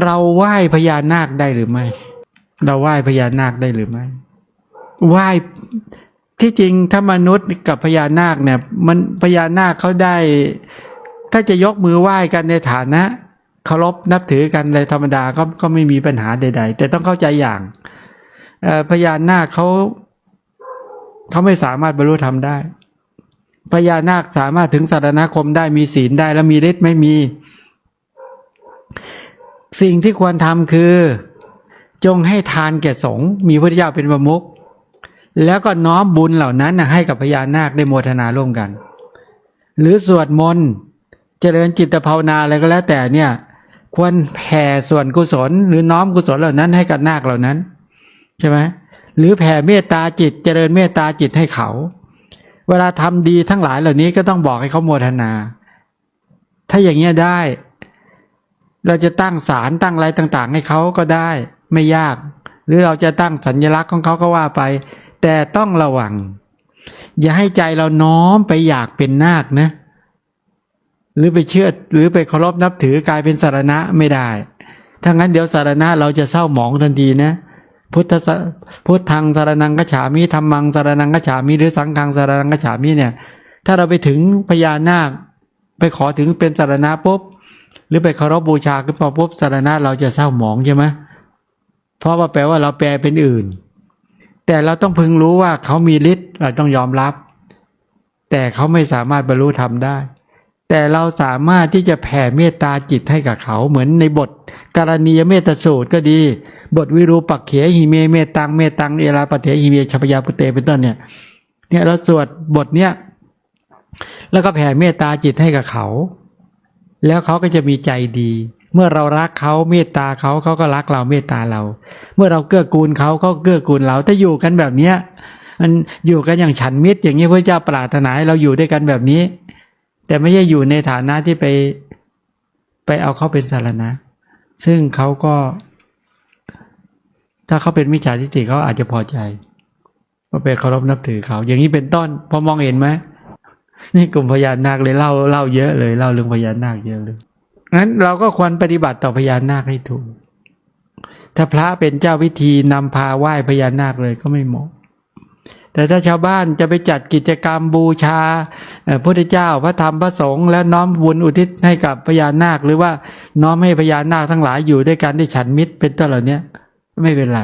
เราไหว้พญานาคได้หรือไม่ เราไหว้พญานาคได้หรือไม่ไหว้ที่จริงถ้ามนุษย์กับพญานาคเนี่ย มันพญานาคเขาได้ ถ้าจะยกมือไหว้กันในฐานะเคารพนับถือกันในธรรมดาก็ก็ไม่มีปัญหาใด ๆ แต่ต้องเข้าใจอย่างพญานาคเขาเขาไม่สามารถบรรลุธรรมได้พญานาคสามารถถึงสารณคมได้มีศีลได้แล้วมีฤทธิ์ไม่มี สิ่งที่ควรทำคือ จงให้ทานแก่สงฆ์มีพระเจ้าเป็นประมุขแล้วก็น้อมบุญเหล่านั้นนะให้กับพญานาคได้โมทนาร่วมกัน หรือสวดมนต์เจริญจิตภาวนาอะไรก็แล้วแต่เนี่ย ควรแผ่ส่วนกุศล หรือน้อมกุศลเหล่านั้นให้กับนาคเหล่านั้น ใช่ไหมหรือแผ่เมตตาจิต เจริญเมตตาจิตให้เขา เวลาทำดีทั้งหลายเหล่านี้ก็ต้องบอกให้เขาโมทนา ถ้าอย่างเงี้ยได้ เราจะตั้งศาลตั้งอะไรต่างๆ ให้เขาก็ได้ไม่ยาก หรือเราจะตั้งสัญลักษณ์ของเขาก็ว่าไป แต่ต้องระวัง อย่าให้ใจเราน้อมไปอยากเป็นนาคนะ หรือไปเชื่อหรือไปเคารพนับถือกลายเป็นสารณะไม่ได้ถ้างั้นเดี๋ยวสารณะเราจะเศร้าหมองทันทีนะ พุทธสพุทธังสารนังกัจฉามิธรรมังสารนังกัจฉามิหรือสังฆังสารนังกัจฉามิเนี่ย ถ้าเราไปถึงพญานาค ไปขอถึงเป็นสารณะปุ๊บ รือไปเคารพบูชาขึ้นมาปุ๊บสารณะเราจะเศร้าหมองใช่ไหมเพราะว่าแปลว่าเราแปลเป็นอื่น แต่เราต้องพึงรู้ว่าเขามีฤทธิ์เราต้องยอมรับ แต่เขาไม่สามารถบรรลุธรรมได้ แต่เราสามารถที่จะแผ่เมตตาจิตให้กับเขาเหมือนในบทการณียเมตสูตรก็ดี บทวิรูปักเขหิเมเมตังเมตังเอราปเถหิเมชพยาปุเตเป็นต้นเนี่ยเนี่ยเราสวดบทเนี้ยแล้วก็แผ่เมตตาจิตให้กับเขา แล้วเขาก็จะมีใจดี เมื่อเรารักเขาเมตตาเขาเขาก็รักเราเมตตาเรา เมื่อเราเกื้อกูลเขาเขาเกื้อกูลเราถ้าอยู่กันแบบเนี้ยมันอยู่กันอย่างฉันมิตรอย่างนี้พระเจ้าปรารถนาให้เราอยู่ด้วยกันแบบนี้ แต่ไม่ใช่อยู่ในฐานะที่ไปไปเอาเขาเป็นสารณะ ซึ่งเขาก็ ถ้าเขาเป็นมิจฉาทิฏฐิเขาอาจจะพอใจว่าไปเคารพนับถือเขา อย่างนี้เป็นต้น พอมองเห็นไหม นี่กลุ่มพญานาคเลยเล่าเล่าเยอะเลยเล่าเรื่องพญานาคเยอะเลยงั้นเราก็ควรปฏิบัติต่อพญานาคให้ถูก ถ้าพระเป็นเจ้าพิธีนำพาไหว้พญานาคเลยก็ไม่เหมาะ แต่ถ้าชาวบ้านจะไปจัดกิจกรรมบูชาพระพุทธเจ้าพระธรรมพระสงฆ์แล้วน้อมบุญอุทิศให้กับพญานาค หรือว่าน้อมให้พญานาคทั้งหลายอยู่ด้วยกันได้ฉันมิตรเป็นต้นเหล่านี้ไม่เป็นไร